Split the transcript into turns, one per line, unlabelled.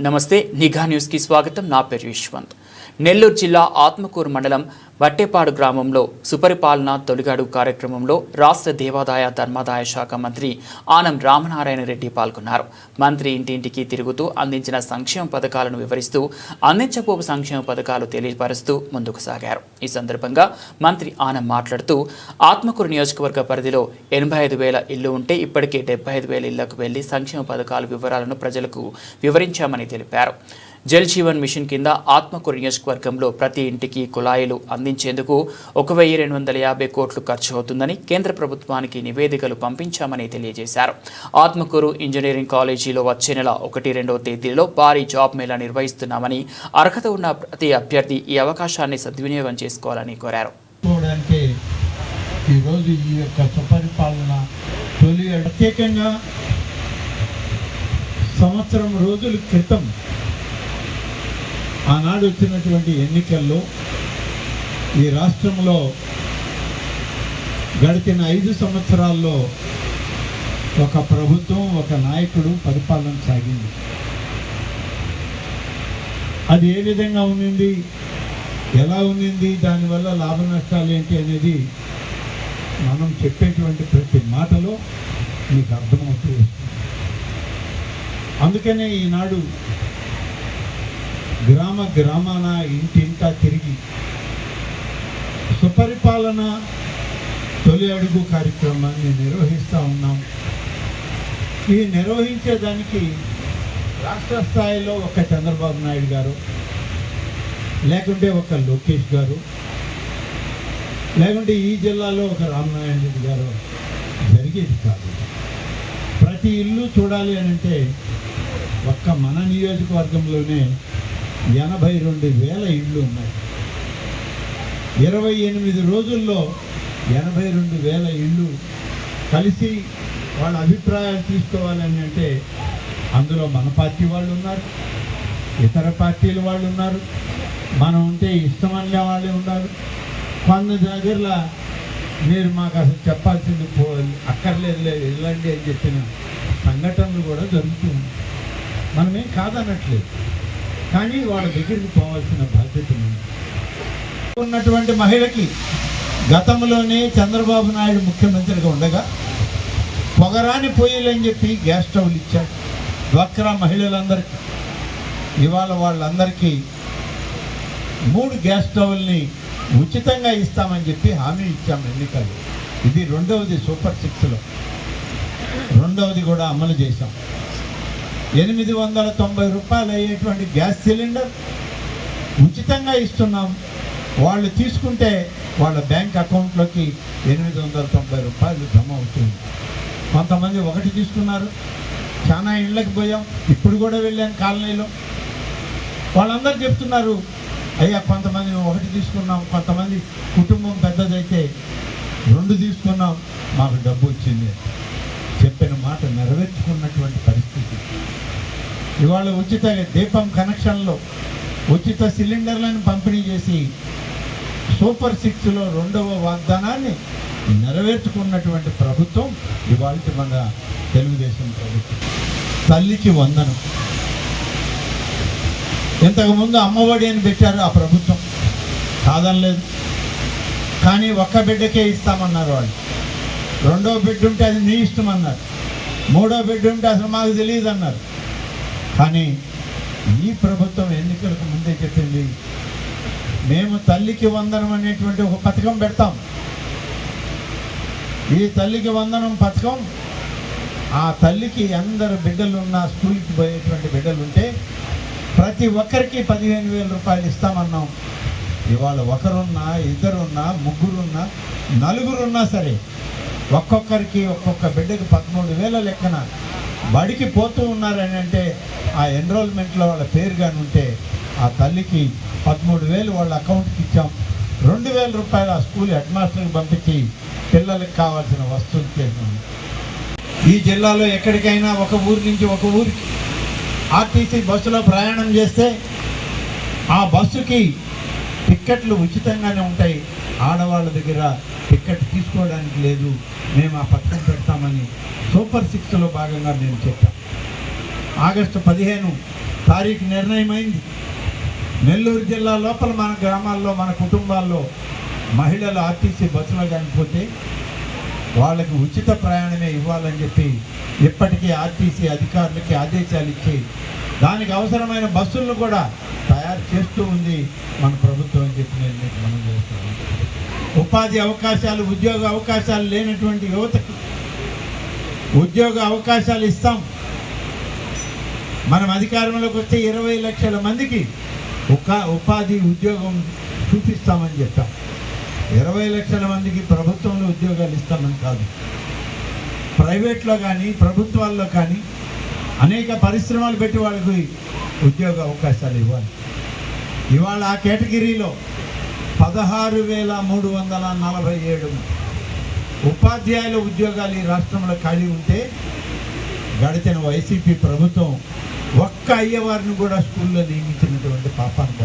నమస్తే నిఘా న్యూస్కి స్వాగతం నా పేరు యశ్వంత్ నెల్లూరు జిల్లా ఆత్మకూరు మండలం వట్టేపాడు గ్రామంలో సుపరిపాలన తొలిగాడు కార్యక్రమంలో రాష్ట్ర దేవాదాయ ధర్మాదాయ శాఖ మంత్రి ఆనం రామనారాయణ రెడ్డి పాల్గొన్నారు. మంత్రి ఇంటింటికి తిరుగుతూ అందించిన సంక్షేమ పథకాలను వివరిస్తూ అందించబోవు సంక్షేమ పథకాలు తెలియపరుస్తూ ముందుకు సాగారు. ఈ సందర్భంగా మంత్రి ఆనం మాట్లాడుతూ ఆత్మకూరు నియోజకవర్గ పరిధిలో ఎనభై ఐదు వేల ఇల్లు ఉంటే ఇప్పటికే డెబ్బై ఐదు వేల ఇళ్ళకు వెళ్ళి సంక్షేమ పథకాల వివరాలను ప్రజలకు వివరించామని తెలిపారు. జల్ జీవన్ మిషన్ కింద ఆత్మకూరు నియోజకవర్గంలో ప్రతి ఇంటికి కుళాయిలు అందించేందుకు ఒక వెయ్యి రెండు వందల యాభై కోట్లు ఖర్చు అవుతుందని కేంద్ర ప్రభుత్వానికి నివేదికలు పంపించామని తెలియజేశారు. ఆత్మకూరు ఇంజనీరింగ్ కాలేజీలో వచ్చే నెల ఒకటి రెండవ తేదీలో భారీ జాబ్ మేళా నిర్వహిస్తున్నామని అర్హత ఉన్న ప్రతి అభ్యర్థి ఈ అవకాశాన్ని సద్వినియోగం చేసుకోవాలని కోరారు.
ఈరోజు ఈ యొక్క సుపరిపాలన తొలి ప్రత్యేకంగా సంవత్సరం రోజుల క్రితం ఆనాడు వచ్చినటువంటి ఎన్నికల్లో ఈ రాష్ట్రంలో గడిచిన ఐదు సంవత్సరాల్లో ఒక ప్రభుత్వం ఒక నాయకుడు పరిపాలన సాగింది. అది ఏ విధంగా ఉండింది? ఎలా ఉండింది? దానివల్ల లాభ నష్టాలు ఏంటి అనేది మనం చెప్పేటువంటి ప్రతి మాటలో మీకు అర్థమవుతూ వస్తుంది. అందుకనే ఈనాడు గ్రామ గ్రామాన ఇంటింటా తిరిగి సుపరిపాలన తొలి అడుగు కార్యక్రమాన్ని నిర్వహిస్తూ ఉన్నాం. ఈ నిర్వహించేదానికి రాష్ట్ర స్థాయిలో ఒక చంద్రబాబు నాయుడు గారు లేకుంటే ఒక లోకేష్ గారు లేకుంటే ఈ జిల్లాలో ఒక రామనారాయణ రెడ్డి గారు జరిగేది కాదు. ప్రతి ఇల్లు చూడాలి అని అంటే ఒక్క మన నియోజకవర్గంలోనే ఎనభై రెండు వేల ఇళ్ళు ఉన్నాయి. ఇరవై ఎనిమిది రోజుల్లో ఎనభై రెండు వేల ఇళ్ళు కలిసి వాళ్ళ అభిప్రాయాలు తీసుకోవాలని అంటే అందులో మన పార్టీ వాళ్ళు ఉన్నారు ఇతర పార్టీల వాళ్ళు ఉన్నారు మనం ఉంటే ఇష్టమనే వాళ్ళే ఉన్నారు. కొన్ని దగ్గరలో మీరు మాకు అసలు చెప్పాల్సింది పో అక్కర్లేదులే వెళ్ళండి అని చెప్పిన సంఘటనలు కూడా జరుగుతూ ఉన్నాయి మనమేం కాదనట్లేదు. కానీ వాళ్ళ దగ్గరికి పోవాల్సిన బాధ్యత ఉంది. ఉన్నటువంటి మహిళకి గతంలోనే చంద్రబాబు నాయుడు ముఖ్యమంత్రిగా ఉండగా పొగరాని పొయ్యిలని చెప్పి గ్యాస్ స్టవ్లు ఇచ్చాడు డ్వాక్రా మహిళలందరికీ ఇవాళ వాళ్ళందరికీ మూడు గ్యాస్ స్టవ్ల్ని ఉచితంగా ఇస్తామని చెప్పి హామీ ఇచ్చాము ఎన్నికలు. ఇది రెండవది సూపర్ సిక్స్లో. రెండవది కూడా అమలు చేశాం. ఎనిమిది వందల తొంభై రూపాయలు అయ్యేటువంటి గ్యాస్ సిలిండర్ ఉచితంగా ఇస్తున్నాం. వాళ్ళు తీసుకుంటే వాళ్ళ బ్యాంక్ అకౌంట్లోకి ఎనిమిది వందల తొంభై రూపాయలు జమ అవుతుంది. కొంతమంది ఒకటి తీసుకున్నారు. చాలా ఇళ్ళకి పోయాం. ఇప్పుడు కూడా వెళ్ళాను కాలనీలో. వాళ్ళందరూ చెప్తున్నారు అయ్యా కొంతమంది ఒకటి తీసుకున్నాం కొంతమంది కుటుంబం పెద్దదైతే రెండు తీసుకున్నాం మాకు డబ్బు వచ్చింది. చెప్పిన మాట నెరవేర్చుకున్నాం. ఇవాళ ఉచిత దీపం కనెక్షన్లో ఉచిత సిలిండర్లను పంపిణీ చేసి సూపర్ సిక్స్లో రెండవ వాగ్దానాన్ని నెరవేర్చుకున్నటువంటి ప్రభుత్వం ఇవాళ మన తెలుగుదేశం ప్రభుత్వం. తల్లికి వందనం. ఇంతకుముందు అమ్మఒడి అని పెట్టారు ఆ ప్రభుత్వం. కాదనలేదు కానీ ఒక్క బిడ్డకే ఇస్తామన్నారు వాళ్ళు. రెండో బిడ్డ ఉంటే అది నీ ఇష్టం అన్నారు. మూడో బిడ్డ ఉంటే అసలు మాకు తెలియదు అన్నారు కానీ ఈ ప్రభుత్వం ఎన్నికలకు ముందే చెప్పింది మేము తల్లికి వందనం అనేటువంటి ఒక పథకం పెడతాం. ఈ తల్లికి వందనం పథకం ఆ తల్లికి అందరు బిడ్డలు ఉన్న స్కూల్కి పోయేటువంటి బిడ్డలు ఉంటే ప్రతి ఒక్కరికి పదిహేను వేల రూపాయలు ఇస్తామన్నాం. ఇవాళ ఒకరున్నా ఇద్దరున్నా ముగ్గురున్నా నలుగురున్నా సరే ఒక్కొక్కరికి ఒక్కొక్క బిడ్డకి పదమూడు వేల లెక్కన బడికి పోతూ ఉన్నారని అంటే ఆ ఎన్రోల్మెంట్లో వాళ్ళ పేరు కానీ ఉంటే ఆ తల్లికి పదమూడు వేలు వాళ్ళ అకౌంట్కి ఇచ్చాం. రెండు వేల రూపాయలు ఆ స్కూల్ హెడ్ మాస్టర్కి పంపించి పిల్లలకి కావాల్సిన వస్తువులు చేసాం ఈ జిల్లాలో ఎక్కడికైనా ఒక ఊరి నుంచి ఒక ఊరికి ఆర్టీసీ బస్సులో ప్రయాణం చేస్తే ఆ బస్సుకి టిక్కెట్లు ఉచితంగానే ఉంటాయి. ఆడవాళ్ళ దగ్గర టిక్కెట్ తీసుకోవడానికి లేదు. మేము ఆ పథకం పెడతామని సూపర్ సిక్స్లో భాగంగా మేము చెప్పాం. ఆగస్టు పదిహేను తారీఖు నిర్ణయమైంది. నెల్లూరు జిల్లా లోపల మన గ్రామాల్లో మన కుటుంబాల్లో మహిళలు ఆర్టీసీ బస్సులో చనిపోతే వాళ్ళకి ఉచిత ప్రయాణమే ఇవ్వాలని చెప్పి ఇప్పటికీ ఆర్టీసీ అధికారులకి ఆదేశాలు ఇచ్చి దానికి అవసరమైన బస్సులను కూడా తయారు చేస్తూ ఉంది మన ప్రభుత్వం అని చెప్పి నేను మీకు మనం చేస్తాను ఉపాధి అవకాశాలు ఉద్యోగ అవకాశాలు లేనటువంటి యువతకు ఉద్యోగ అవకాశాలు ఇస్తాం. మనం అధికారంలోకి వస్తే ఇరవై లక్షల మందికి ఒక ఉపాధి ఉద్యోగం చూపిస్తామని చెప్పాం. ఇరవై లక్షల మందికి ప్రభుత్వంలో ఉద్యోగాలు ఇస్తామని కాదు. ప్రైవేట్లో కానీ ప్రభుత్వాల్లో కానీ అనేక పరిశ్రమలు పెట్టి వాళ్ళకి ఉద్యోగ అవకాశాలు ఇవ్వాలి. ఇవాళ ఆ కేటగిరీలో పదహారు వేల మూడు వందల నలభై ఏడు ఉపాధ్యాయుల ఉద్యోగాలు ఈ రాష్ట్రంలో ఖాళీ ఉంటే గడిచిన వైసీపీ ప్రభుత్వం ఒక్క అయ్యవారిని కూడా స్కూల్లో నియమించినటువంటి పాపాన్ని